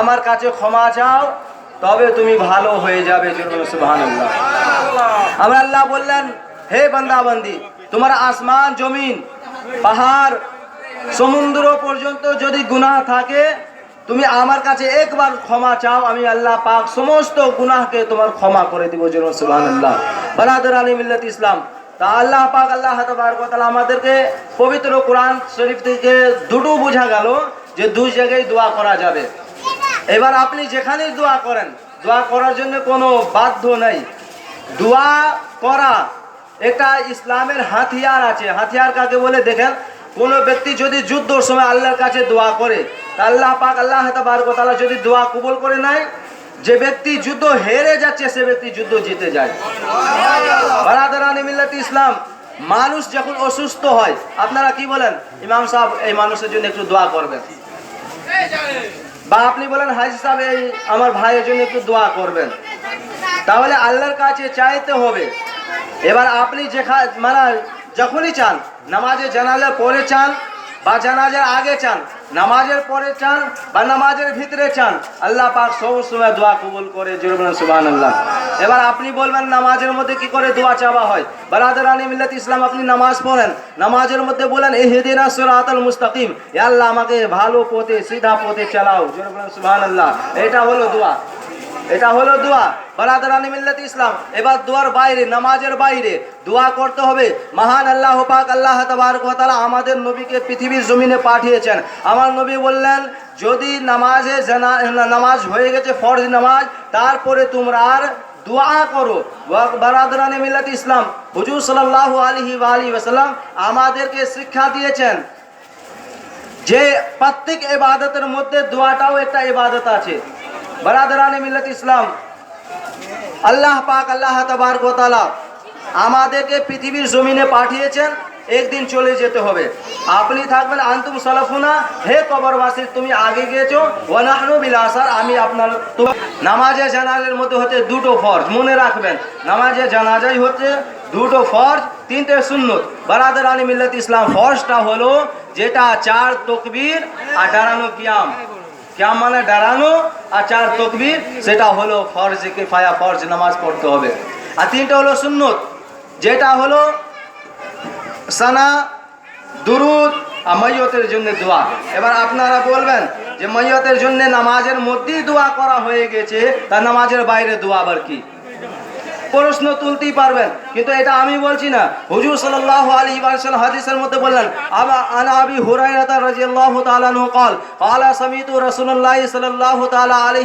আমার কাছে ক্ষমা চাও, তবে তুমি ভালো হয়ে যাবে আমরা আল্লাহ বললেন, হে বান্দাবান্দি, তোমার আসমান, জমিন, পাহাড়, সমুদ্র পর্যন্ত যদি গুনাহ থাকে, তুমি আমার কাছে একবার ক্ষমা চাও, আমি আল্লাহ পাক সমস্ত গুনাহকে তোমার ক্ষমা করে দিব জন্য সুবহানাল্লাহ। বারাদার আলী মিল্লাত ইসলাম, তা আল্লাহ পাক, আল্লাহ তাআলা আমাদেরকে পবিত্র কোরআন শরীফ থেকে দুটো বোঝা গেল যে দুই জায়গায় দোয়া করা যাবে। এবার আপনি যেখানেই দোয়া করেন, দোয়া করার জন্য কোনো বাধ্য নেই। দোয়া করা এটা ইসলামের হাতিয়ার আছে। হাতিয়ার কাকে বলে? দেখেন, কোন ব্যক্তি যদি যুদ্ধর সময় আল্লাহর কাছে দোয়া করে আল্লাহ পাক, আল্লাহ তাআলা যদি দোয়া কবুল করে নেয়, যে ব্যক্তি যুদ্ধ হেরে যাচ্ছে, সে ব্যক্তি যুদ্ধ জিতে যায়। ইসলাম, মানুষ যখন অসুস্থ হয়, আপনারা কি বলেন? ইমাম সাহেব, এই মানুষের জন্য একটু দোয়া করবেন। বা আপনি বলেন, হাজি সাহেব, এই আমার ভাইয়ের জন্য একটু দোয়া করবেন। তাহলে আল্লাহর কাছে চাইতে হবে। এবার আপনি যেখা মানে যখনই চান নামাজে জানালে পরে চান বা জানাজার আগে চান নামাজের পরে চান বা নামাজের ভিতরে চান, আল্লাহ পাক সব সময় দোয়া কবুল করে জুরবেন সুবাহ আল্লাহ এবার আপনি বলবেন, নামাজের মধ্যে কি করে দোয়া চাওয়া হয়? বারাদার আলী মিল্লাত ইসলাম, আপনি নামাজ পড়েন, নামাজের মধ্যে বলেন এহেদিনা সুরাতাল মুস্তাকিম। এ আল্লাহ, আমাকে ভালো পথে, সিধা পথে চালাও। জুরবেন সুবাহ আল্লাহ এটা হলো দোয়া। এটা হলো দোয়া। বারাদারানি মিল্লাত ইসলাম। এবার দোয়ার বাইরে, নামাজের বাইরে দোয়া করতে হবে। মহান আল্লাহ, পাক আল্লাহ তাবারক ওয়া আমাদের নবীকে পৃথিবীর জমিনে পাঠিয়েছেন। আমার নবী বললেন, যদি নামাজে নামাজ হয়ে গেছে, ফরজ নামাজ, তারপরে তোমরা আর দোয়া করো। বারাদারানি মিল্লাত ইসলাম। হুজুর সাল্লাল্লাহু আলাইহি ওয়া আলিহি আমাদেরকে শিক্ষা দিয়েছেন যে প্রত্যেক ইবাদতের মধ্যে দোয়াটাও একটা ইবাদত আছে। বারাদারানি মিল্লাত ইসলাম আল্লাহ পাক, আল্লাহ তাবারক ওয়া তাআলা আমাদেরকে পৃথিবীর জমিনে পাঠিয়েছেন, একদিন চলে যেতে হবে। আপনি থাকবেন, আন্তুম সালাফুনা, হে কবরবাসী, তুমি আগে গিয়েছো ওয়ানাহনু বিল আসার, আমি আপনার নামাজে জানাজের মধ্যে হচ্ছে দুটো ফর্জ, মনে রাখবেন। নামাজে জানাজাই হচ্ছে দুটো ফর্জ, তিনটে সুন্নত। বারাদার আলী মিল্লাত ইসলাম, ফর্জটা হলো যেটা চার তকবীর আর ডারানো কিয়াম। কিয়াম মানে দাঁড়ানো আর চার তকবির সেটা হলো ফরজ ফায়া ফরজ নামাজ পড়তে হবে আর তিনটা হলো সুন্নত যেটা হলো সানা দুরুদ আর মৈয়তের জন্য দোয়া এবার আপনারা বলবেন যে মৈয়তের জন্য নামাজের মধ্যেই দোয়া করা হয়ে গেছে, তা নামাজের বাইরে দোয়া আবার কি? প্রশ্ন তুলতেই পারবেন কিন্তু এটা আমি বলছি না হুজুর সাল্লাল্লাহু আলাইহি ওয়াসাল্লাম হাদিসের মধ্যে বললেন আবা আনা আবি হুরায়রা রাদিয়াল্লাহু তাআলা আনহু قال قال سمعت رسول الله صلى الله تعالى عليه